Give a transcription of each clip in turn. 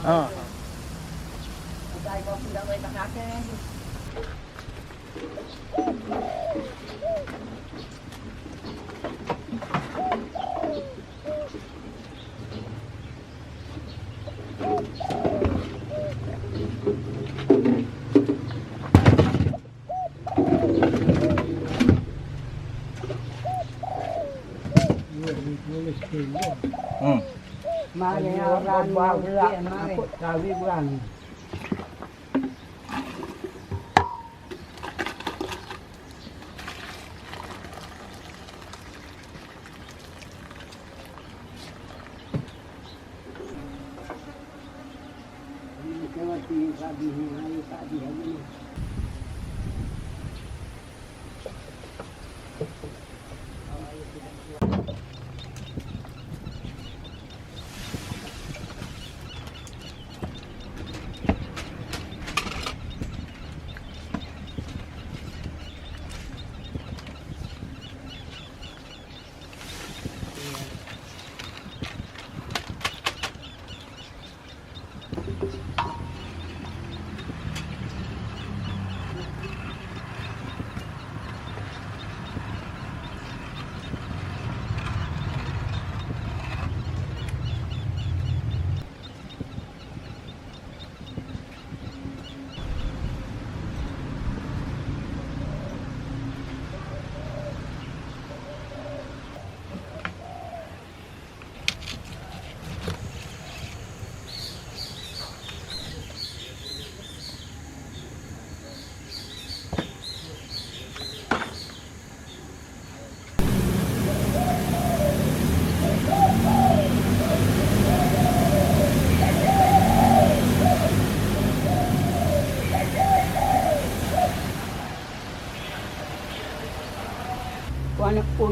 Oo. Tayo มาแล้วร้านวาวเรือมาพุทธาวิรันเ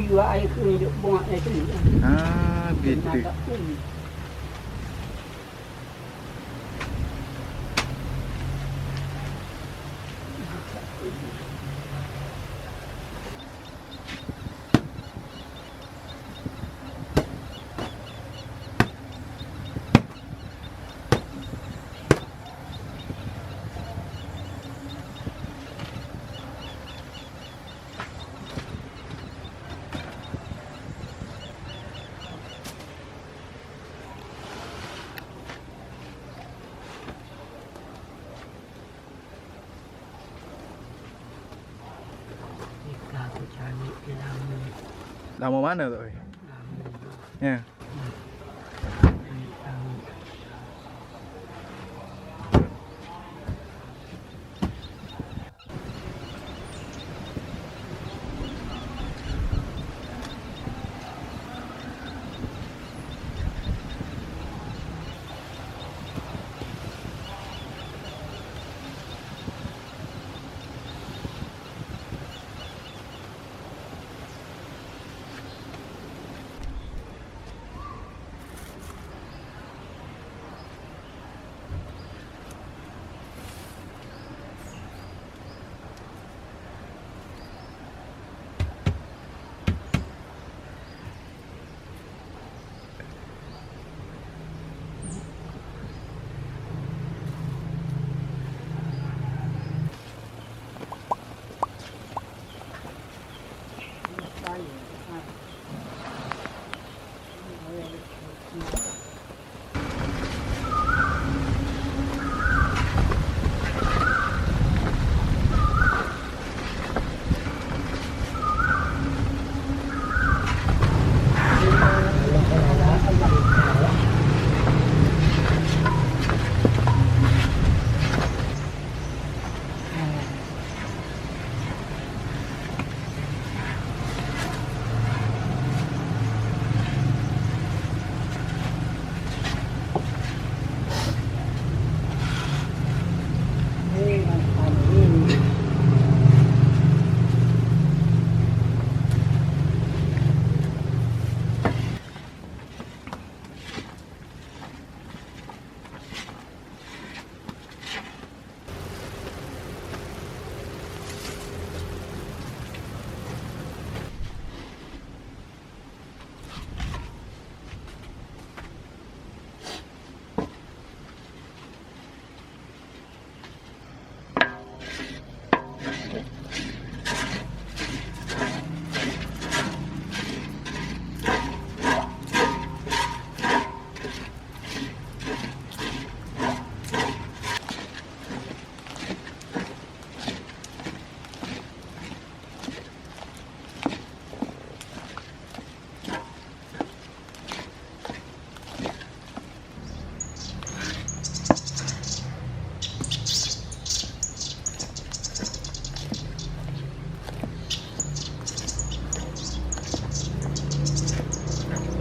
อยู่ว่าไอ้คือเดี๋ยวบ่ไอ้คืออ่าบิดตึก Dah mau mana tu? Ya. Yeah.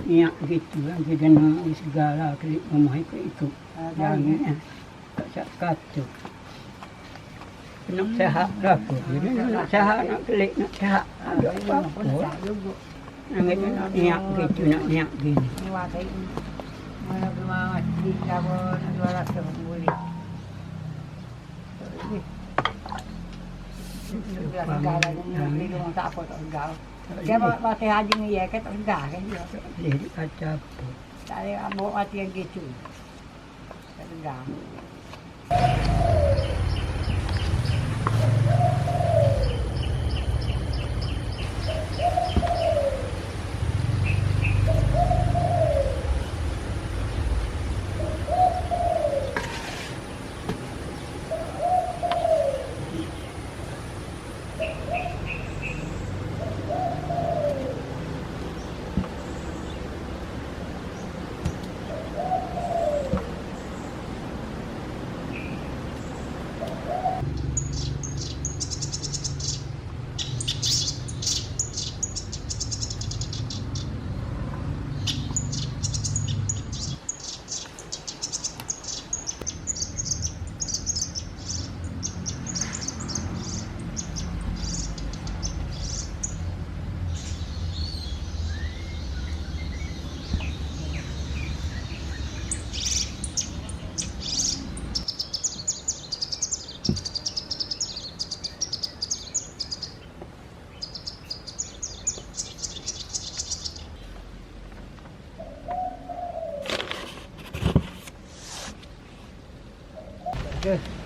Niak gitu kan dia nak segala klik rumah itu itu yang ni tak kacau nak sehat dah pun jadi nak sehat nak klik nak sehat ada apa Ako na sa lugo. nak nak niak gitu nak niak gini Iwatay. Mga gumawa. Di ka po nagwala sa muli. Segala yung nilito ng tapo ang gaw. Kaya ba pati hajing ni Yeket ang gagan yun. jadi kacau Tari Yeah.